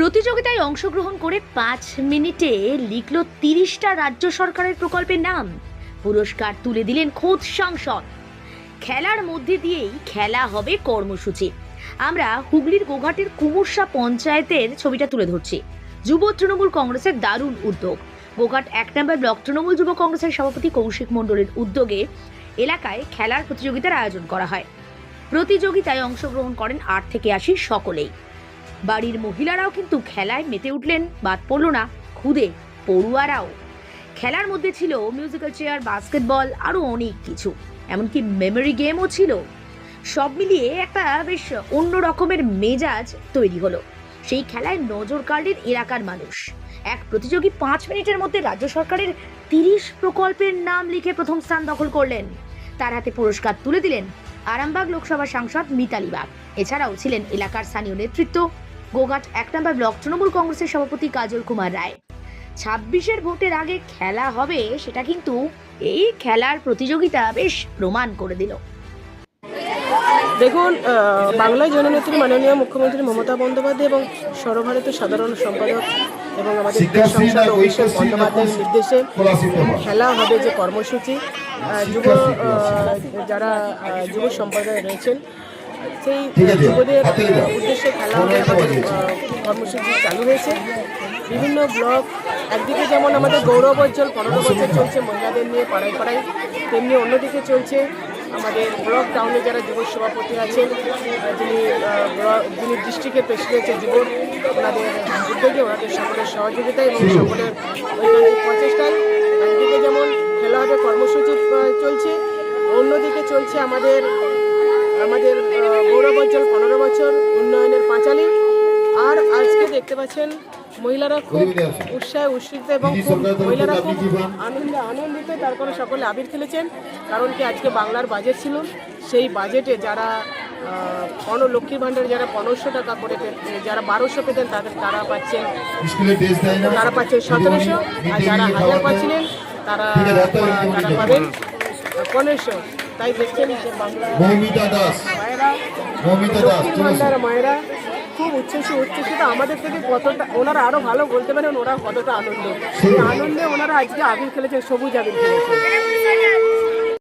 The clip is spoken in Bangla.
প্রতিযোগিতায় অংশগ্রহণ করে পাঁচ মিনিটে লিখল তিরিশটা রাজ্য সরকারের প্রকল্পের নাম। পুরস্কার তুলে দিলেন খোদ সাংসদ। খেলার মধ্যে দিয়েই খেলা হবে কর্মসূচি। আমরা হুগলির গোঘাটের কুমুরসা পঞ্চায়েতের ছবিটা তুলে ধরছি। যুব তৃণমূল কংগ্রেসের দারুণ উদ্যোগ। গোঘাট এক নম্বর ব্লক তৃণমূল যুব কংগ্রেসের সভাপতি কৌশিক মণ্ডলের উদ্যোগে এলাকায় খেলার প্রতিযোগিতার আয়োজন করা হয়। প্রতিযোগিতায় অংশগ্রহণ করেন আট থেকে আশি সকলেই। বাড়ির মহিলারাও কিন্তু খেলায় মেতে উঠলেন, বাদ পড়ল না খুদে পড়ুয়ারাও। খেলার মধ্যে ছিল মিউজিক্যাল চেয়ার বাস্কেটবল আরও অনেক কিছু, এমনকি মেমোরি গেমও ছিল। সব মিলিয়ে একটা বেশ অন্য রকমের মেজাজ তৈরি হলো। সেই খেলায় নজর কাড়লেন এলাকার মানুষ। এক প্রতিযোগী পাঁচ মিনিটের মধ্যে রাজ্য সরকারের তিরিশ প্রকল্পের নাম লিখে প্রথম স্থান দখল করলেন। তার হাতে পুরস্কার তুলে দিলেন আরামবাগ লোকসভা সাংসদ মিতালি বাগ। এছাড়াও ছিলেন এলাকার স্থানীয় নেতৃত্ব গোঘাট এক নম্বর ব্লক তৃণমূল কংগ্রেসের সভাপতি কাজল কুমার রায়। ছাব্বিশের ভোটের আগে খেলা হবে সেটা কিন্তু এই খেলার প্রতিযোগিতা বেশ প্রমাণ করে দিল। দেখুন আহ, বাংলায় জননেত্রী মাননীয় মুখ্যমন্ত্রী মমতা বন্দ্যোপাধ্যায় এবং সর্বভারতীয় সাধারণ সম্পাদক এবং আমাদের অভিষেক বন্দ্যোপাধ্যায়ের নির্দেশে খেলা হবে যে কর্মসূচি। আহ, যুব আহ, যারা যুব সম্প্রদায় রয়েছেন সেই যুবদের উদ্দেশ্যে খেলা আমাদের কর্মসূচি চালু হয়েছে। বিভিন্ন ব্লক একদিকে যেমন আমাদের গৌরবোজ্জ্বল পনেরো বছর চলছে মহিলাদের নিয়ে পাড়ায় পাড়ায় তেমনি অন্যদিকে চলছে আমাদের ব্লক টাউনে যারা যুব সভাপতি আছেন যিনি ব্লক- যিনি ডিস্ট্রিক্টের প্রেসিডেন্টের যুব ওনাদের উদ্যোগে ওনাদের সকলের সহযোগিতা এবং সকলের প্রচেষ্টায় একদিকে যেমন খেলা হবে কর্মসূচি চলছে অন্যদিকে চলছে আমাদের আমাদের গৌরবোজ্জ্বল পনেরো বছর উন্নয়নের পাঁচালী। আর আজকে দেখতে পাচ্ছেন মহিলারা খুব উৎসাহে উৎসিত এবং খুব মহিলারা খুব? আনন্দে আনন্দিত তারপরে সকলে আবির খেলেছেন। কারণ কি আজকে বাংলার বাজেট ছিল সেই বাজেটে যারা পনেরো লক্ষ্মীর ভাণ্ডারে যারা পনেরোশো টাকা করে যারা বারোশো পেতেন তাদের তারা পাচ্ছেন তারা পাচ্ছেন সতেরোশো আর যারা হাজার পাচ্ছিলেন তারা তারা পাবেন পনেরোশো। তাই দেখছেন যে বাংলা মৌমিতা দাস। মায়েরা মৌমিতা দাস মায়েরা খুব উচ্ছ্বসিত উচ্ছ্বসিত আমাদের থেকে কতটা ওনারা আরও ভালো বলতে পারেন ওনারা কতটা আনন্দ। সেই আনন্দে ওনারা আজকে আবির খেলেছে সবুজ আবির খেলেছেন